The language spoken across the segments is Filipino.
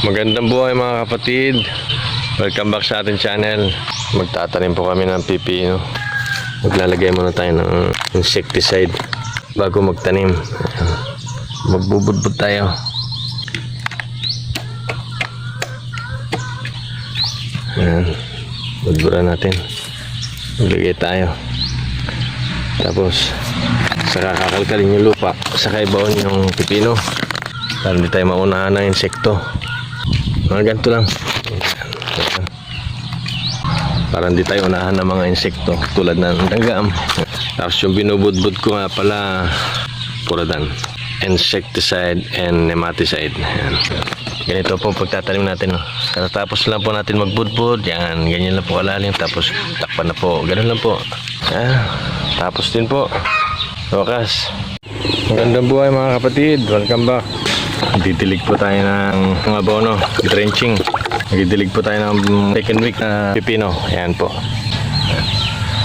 Magandang buhay mga kapatid. Welcome back sa ating channel. Magtatanim po kami ng pipino. Maglalagay muna tayo ng insecticide bago magtanim. Magbubudbud tayo. Ayan. Budburan natin. Maglagay tayo. Tapos, saka kakalkalin yung lupa. Saka ibaon yung pipino. Para hindi tayo maunahan ng insekto. Mga ganito lang. Para hindi tayo unahan ng mga insekto tulad ng danggam. Tapos yung binubudbud ko nga pala puradan. Insecticide and nematicide. Ayan. Ganito po pagtatanim natin. No? Tapos lang po natin magbudbud. Yan. Ganyan lang po kalalim. Tapos takpan na po. Ganun lang po. Ah, tapos din po. Wakas. Magandang buhay mga kapatid. Welcome back. Didilig po tayo ng mga abono, drenching. Nagdidilig po tayo ng second week na pipino. Ayan po.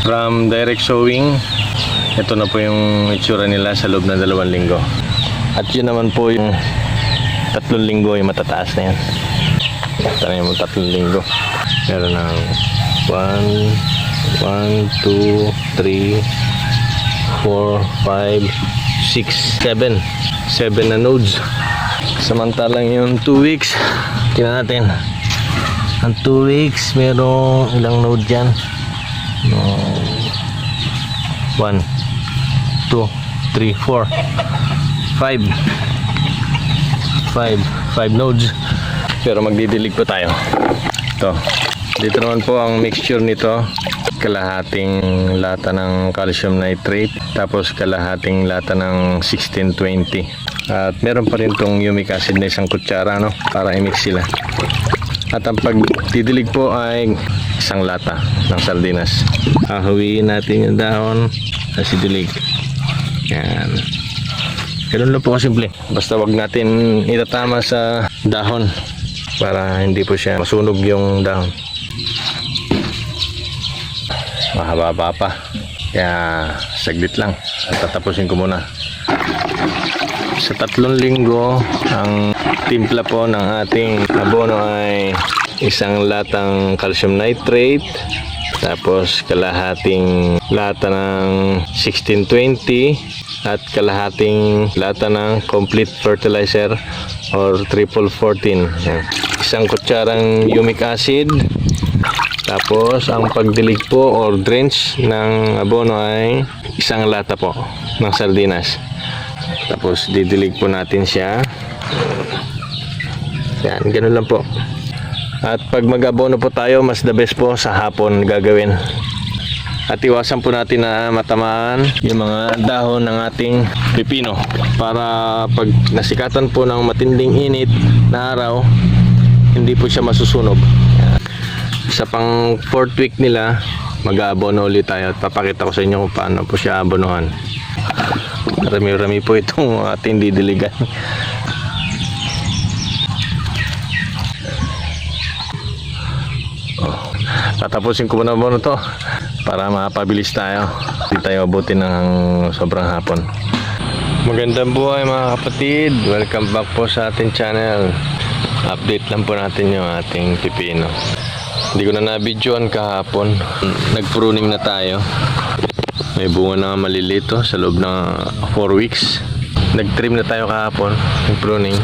From direct sowing, ito na po yung itsura nila sa loob ng dalawang linggo. At yun naman po yung tatlong linggo yung matataas na yan. Tanay mo tatlong linggo. Meron ng 1, 1, 2, 3, 4, 5, 6, 7. 7 na nodes. Samantalang yung 2 weeks, tingnan natin. Ang 2 weeks, merong ilang node dyan? No. 1, 2, 3, 4, 5. 5. 5 nodes. Pero magdidilig pa tayo. Ito. Dito naman po ang mixture nito. Kalahating lata ng calcium nitrate. Tapos kalahating lata ng 1620. At meron pa rin tong humic acid na isang kutsara no, para i-mix sila. At ang pagdidilig po ay isang lata ng sardinas. Hahawiin natin yung dahon at sidilig. Yan. Ganun lang po kasimple. Basta wag natin itatama sa dahon para hindi po siya masunog yung dahon. Mahaba pa. Kaya saglit lang. At tatapusin ko muna. Sa tatlong linggo, ang timpla po ng ating abono ay isang latang calcium nitrate, tapos kalahating lata ng 1620 at kalahating lata ng complete fertilizer or triple 14. Yan. Isang kutsarang humic acid, tapos ang pagdilig po or drench ng abono ay isang lata po ng sardinas. Tapos didilig po natin siya. Yan, ganun lang po. At pag mag-abono po tayo, mas the best po sa hapon gagawin. At iwasan po natin na matamaan yung mga dahon ng ating pipino para pag nasikatan po ng matinding init na araw, hindi po siya masusunog. Sa pang fourth week nila, mag-aabono ulit tayo at papakita ko sa inyo kung paano po siya abonohan. Rami-rami po itong ating didiligan. Oh, Tatapusin ko muna muna to para mapabilis tayo. Hindi tayo abutin ng sobrang hapon. Magandang buhay mga kapatid. Welcome back po sa ating channel. Update lang po natin yung ating pipino. Hindi ko na na-videoan kahapon. Nag-pruning na tayo. May bunga na malilito sa loob ng 4 weeks. Nag-trim na tayo kahapon. Nag-pruning.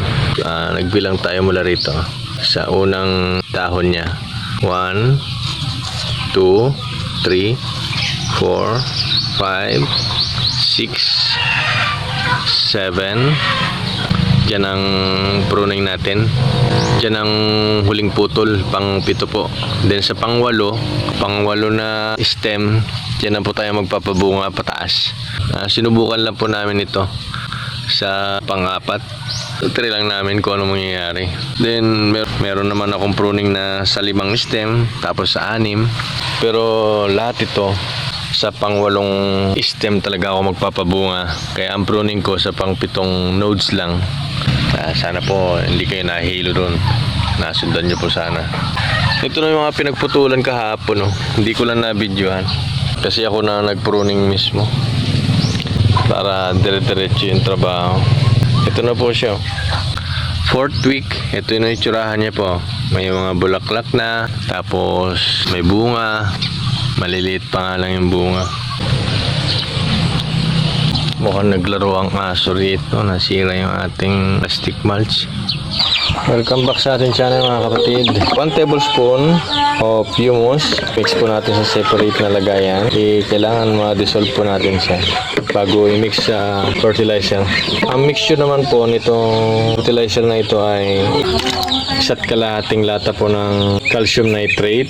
Ah, nagbilang tayo mula rito. Sa unang dahon niya. 1, 2, 3, 4, 5, 6, 7. Diyan ang pruning natin. Diyan ang huling putol, pang pito po. Then sa pangwalo, pangwalo na stem, diyan na po tayo magpapabunga pataas. Ah, sinubukan lang po namin ito sa pang-apat. Try lang namin kung ano mangyayari. Then, mer meron naman akong pruning na sa limang stem, tapos sa anim. Pero lahat ito, sa pangwalong stem talaga ako magpapabunga. Kaya ang pruning ko sa pangpitong nodes lang. Ah, sana po hindi kayo nahilo doon. Nasundan nyo po sana. Ito na yung mga pinagputulan kahapon. No? Hindi ko lang na-videohan. Kasi ako na nag-pruning mismo para dire-diretso yung trabaho. Ito na po siya. fourth week, ito yung itsurahan niya po. May mga bulaklak na, tapos may bunga. Maliliit pa nga lang yung bunga. Mukhang naglaro ang aso rito. Nasira yung ating plastic mulch. Welcome back sa ating channel mga kapatid. 1 tablespoon of humus. Mix po natin sa separate na lagayan. I kailangan ma-dissolve po natin siya bago i-mix sa fertilizer. Ang mixture naman po nitong fertilizer na ito ay isa't kalahating lata po ng calcium nitrate.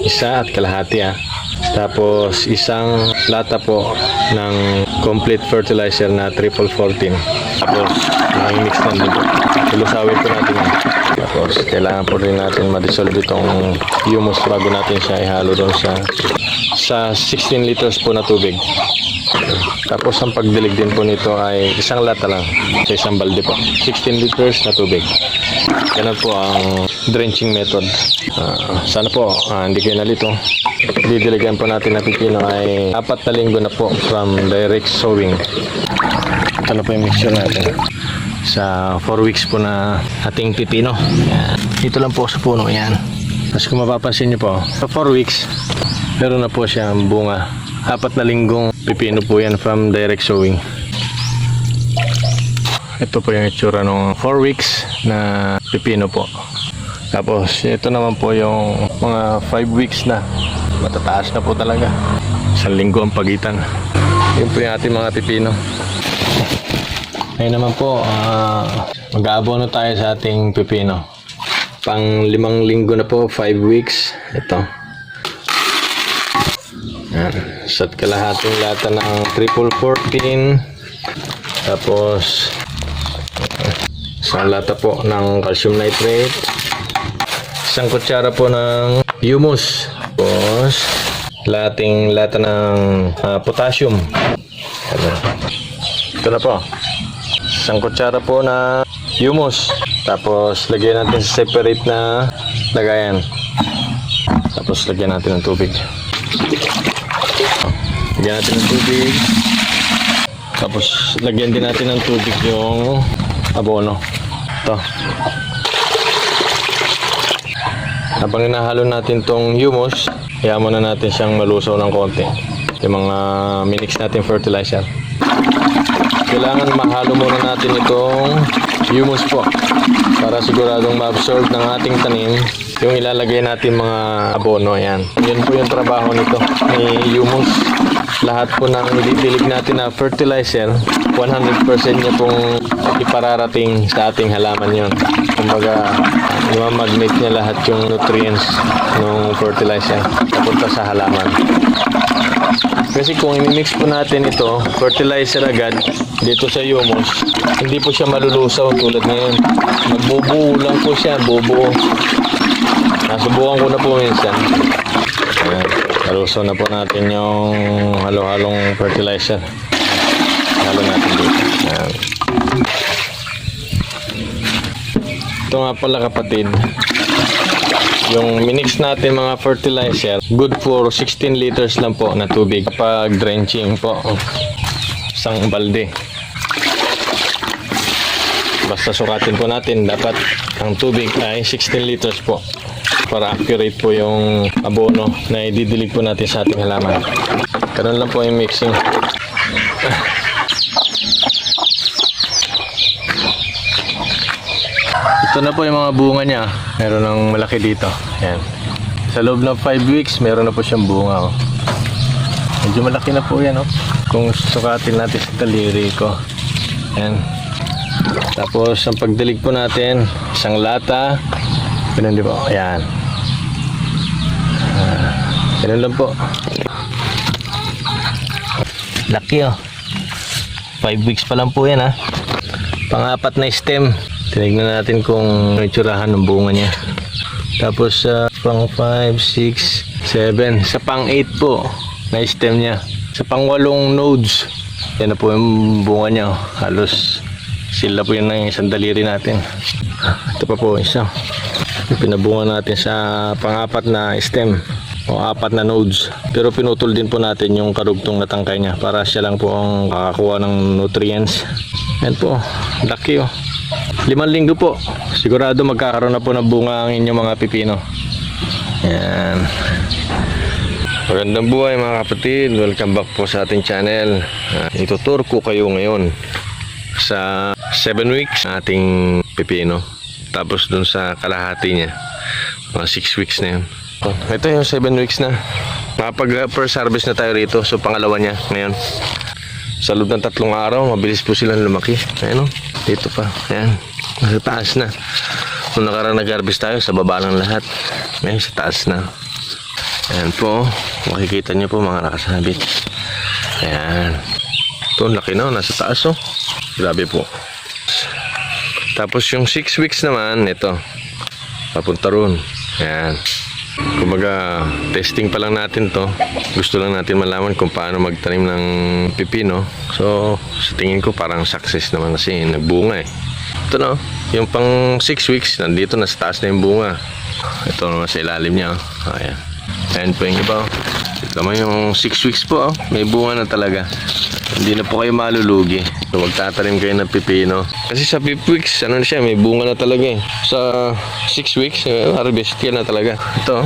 Isa at kalahati ah. Tapos isang lata po ng complete fertilizer na triple 14. Tapos i-mix na dito. Tulusawin po natin yan. Tapos kailangan po rin natin ma-dissolve itong humus bago natin siya ihalo doon sa sa 16 liters po na tubig. Tapos ang pagdilig din po nito ay isang lata lang sa isang balde po. 16 liters na tubig. Ganun po ang drenching method. Ah, sana po ah, hindi kayo nalito. Didiligan po natin na pipino ay apat na linggo na po from direct sowing. Ito na po yung mixture natin. Sa 4 weeks po na ating pipino. Yan. Dito lang po sa puno yan. Tapos kung mapapansin nyo po, sa 4 weeks, meron na po siyang bunga. Apat na linggong pipino po yan from direct sowing. Ito po yung itsura ng 4 weeks na pipino po. Tapos ito naman po yung mga 5 weeks na. Matataas na po talaga. Isang linggo ang pagitan. Yun po yung ating mga pipino. Ngayon naman po, ah, mag-aabono tayo sa ating pipino. Pang limang linggo na po, 5 weeks. Ito. Yan. Isa't kalahating lata ng triple 14. Tapos, isang lata po ng calcium nitrate. Isang kutsara po ng humus. Tapos, lating lata ng ah, potassium. Ano? Ito na po. Isang kutsara po na humus. Tapos, lagyan natin sa separate na lagayan. Tapos, lagyan natin ng tubig. Lagyan natin ng tubig. Tapos, lagyan din natin ng tubig yung abono. Ito. Habang hinahalo natin tong humus, kaya muna natin siyang malusaw ng konti. Yung mga minix natin fertilizer. Kailangan mahalo muna natin itong humus po para siguradong ma-absorb ng ating tanim yung ilalagay natin mga abono yan. Yun po yung trabaho nito ni humus. Lahat po ng ididilig natin na fertilizer, 100% niya pong ipararating sa ating halaman yon. Kumbaga, magnet niya lahat yung nutrients ng fertilizer papunta sa halaman. Kasi kung i-mix po natin ito, fertilizer agad dito sa humus, hindi po siya malulusaw tulad ngayon. Magbubuo lang po siya, bubuo. Nasubukan ko na po minsan. Ayan, Kaluso na po natin yung halo-halong fertilizer. Halo natin dito. Ayan. Ito nga pala kapatid, yung minix natin mga fertilizer, good for 16 liters lang po na tubig kapag drenching po. Isang balde. Basta sukatin po natin, dapat ang tubig ay 16 liters po para accurate po yung abono na ididilig po natin sa ating halaman. Ganun lang po yung mixing. Ito na po yung mga bunga niya. Meron ng malaki dito. Ayan. Sa loob ng 5 weeks, meron na po siyang bunga. Oh. Medyo malaki na po yan. Oh. Kung sukatin natin sa daliri ko. Ayan. Tapos, ang pagdilig po natin, isang lata. Ganun di po. Ayan. Ah, ganun lang po. Laki oh. 5 weeks pa lang po yan ha. Pangapat na stem. Tinignan natin kung itsurahan ng bunga niya. Tapos sa pang 5, 6, 7. Sa pang 8 po na stem niya. Sa pang 8 nodes. Yan na po yung bunga niya. oh. Halos sila po yun ng isang daliri natin. Ito pa po isa. Pinabunga natin sa pang-apat na stem o apat na nodes. Pero pinutol din po natin yung karugtong na tangkay niya para siya lang po ang kakakuha ng nutrients. Yan po, laki oh. limang linggo po. Sigurado magkakaroon na po ng bunga ang inyong mga pipino. Yan. Magandang buhay mga kapatid. Welcome back po sa ating channel. Uh, itutur ko kayo ngayon sa 7 weeks ng ating pipino. Tapos dun sa kalahati niya. Mga 6 weeks na yun. Ito yung 7 weeks na. Nakapag uh, first harvest na tayo rito. So pangalawa niya ngayon. Sa loob ng tatlong araw, mabilis po silang lumaki. Ayan o, dito pa. Ayan, nasa taas na. Nung nakaraan nag-harvest tayo, sa baba ng lahat. Ngayon, sa taas na. Ayan po, makikita niyo po mga nakasabit. Ayan. Ito, laki na, nasa taas o. Grabe po. Tapos yung 6 weeks naman, ito. Papunta ron. Ayan. Kumbaga, testing pa lang natin to. Gusto lang natin malaman kung paano magtanim ng pipino. So, sa tingin ko parang success naman kasi nagbunga eh. Ito no, yung pang 6 weeks, nandito na sa taas na yung bunga. Ito naman sa ilalim niya. Oh. Ayan. Ayan po yung iba. oh. Ito naman yung 6 weeks po. Oh. May bunga na talaga. Hindi na po kayo malulugi. So, magtatanim kayo ng pipino. Kasi sa 5 weeks, ano na siya, may bunga na talaga eh. Sa 6 weeks, eh, harvest ka na talaga. Ito,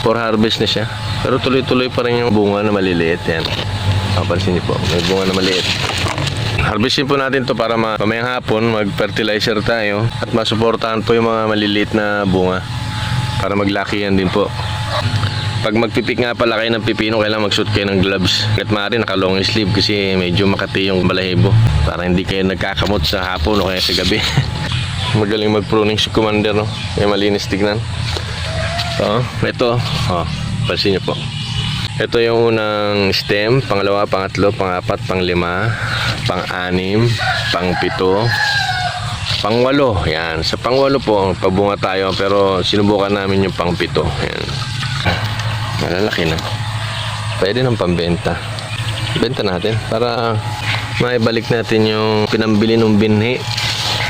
for harvest na siya. Pero tuloy-tuloy pa rin yung bunga na maliliit. Yan. Kapansin niyo po, may bunga na maliit. Harvestin po natin to para ma mamayang hapon mag-fertilizer tayo at masuportahan po yung mga maliliit na bunga para maglakihan din po. Pag magpipik nga pala kayo ng pipino, kailangan magsuot kayo ng gloves. At maaari naka long sleeve kasi medyo makati yung balahibo. Para hindi kayo nagkakamot sa hapon o kaya sa gabi. Magaling mag-pruning si Commander, no? May malinis tignan. So, ito. Oh, pansin niyo po. Ito yung unang stem, pangalawa, pangatlo, pangapat, panglima, pang-anim, pang-pito, pangwalo. Yan. Sa pangwalo po, pabunga tayo pero sinubukan namin yung pang-pito. Yan. Malalaki na. Pwede ng pambenta. Benta natin para maibalik natin yung pinambili ng binhi.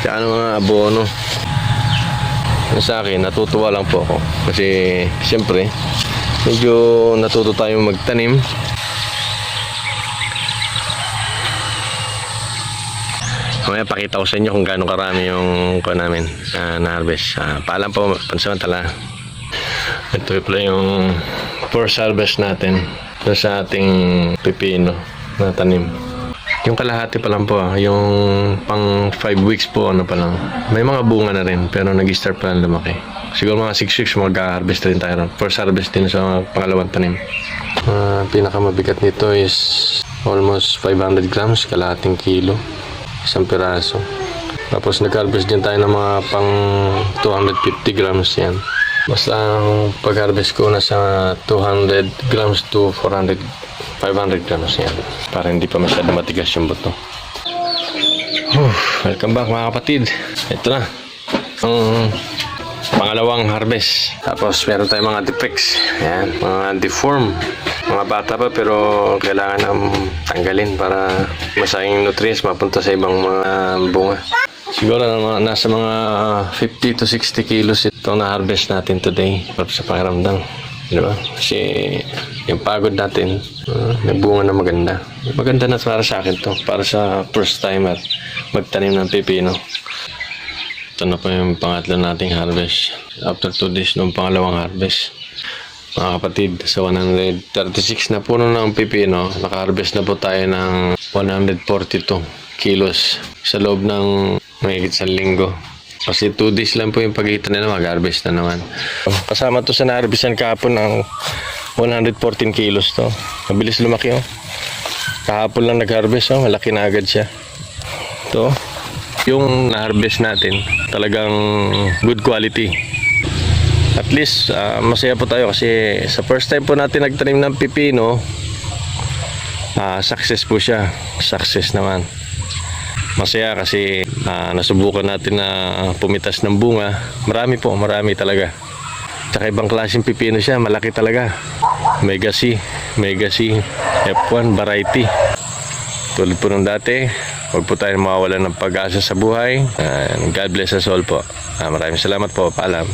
Tsaka ng mga abono. Sa akin, natutuwa lang po ako. Kasi, siyempre, medyo natuto tayo magtanim. Mamaya pakita ko sa inyo kung gaano karami yung kuha namin ah, na harvest. Ah, paalam po, pansamantala. Ito pala yung first harvest natin doon sa ating pipino na tanim. Yung kalahati pa lang po, ah, yung pang 5 weeks po, ano pa lang. May mga bunga na rin, pero nag-start pa lang lumaki. Siguro mga 6 weeks mag-harvest rin tayo. First harvest din sa pangalawang tanim. Ah, pinakamabigat nito is almost 500 grams, kalahating kilo. Isang piraso. Tapos nag-harvest din tayo ng mga pang 250 grams yan. Basta ang pag-harvest ko nasa 200 grams to 400, 500 grams yan. Para hindi pa masyado matigas yung buto. Whew, welcome back mga kapatid. Ito na. Ang pangalawang harvest. Tapos meron tayong mga defects. Yan, mga deform. Mga bata pa pero kailangan ng tanggalin para masayang nutrients mapunta sa ibang mga bunga. Siguro na nasa mga 50 to 60 kilos ito na harvest natin today para sa pakiramdam. Di ba? Kasi yung pagod natin, uh, may bunga na maganda. Maganda na para sa akin to. Para sa first time at magtanim ng pipino. Ito na po yung pangatlo nating harvest. After 2 days nung pangalawang harvest. Mga kapatid, sa 136 na puno ng pipino, naka-harvest na po tayo ng 142 kilos sa loob ng mahigit sa linggo. Kasi 2 days lang po yung pagitan nila, mag-harvest na naman. Kasama to sa na-harvestan kahapon ng 114 kilos to. Mabilis lumaki oh. Kahapon lang nag-harvest oh, malaki na agad siya. To, yung na-harvest natin, talagang good quality. At least, ah, masaya po tayo kasi sa first time po natin nagtanim ng pipino, ah, success po siya. Success naman. Masaya kasi ah, nasubukan natin na pumitas ng bunga. Marami po, marami talaga. Tsaka ibang klaseng pipino siya, malaki talaga. Mega C, Mega C, F1 variety. Tulad po nung dati, huwag po tayo mawawalan ng pag-asa sa buhay. Ah, God bless us all po. Ah, maraming salamat po. Paalam.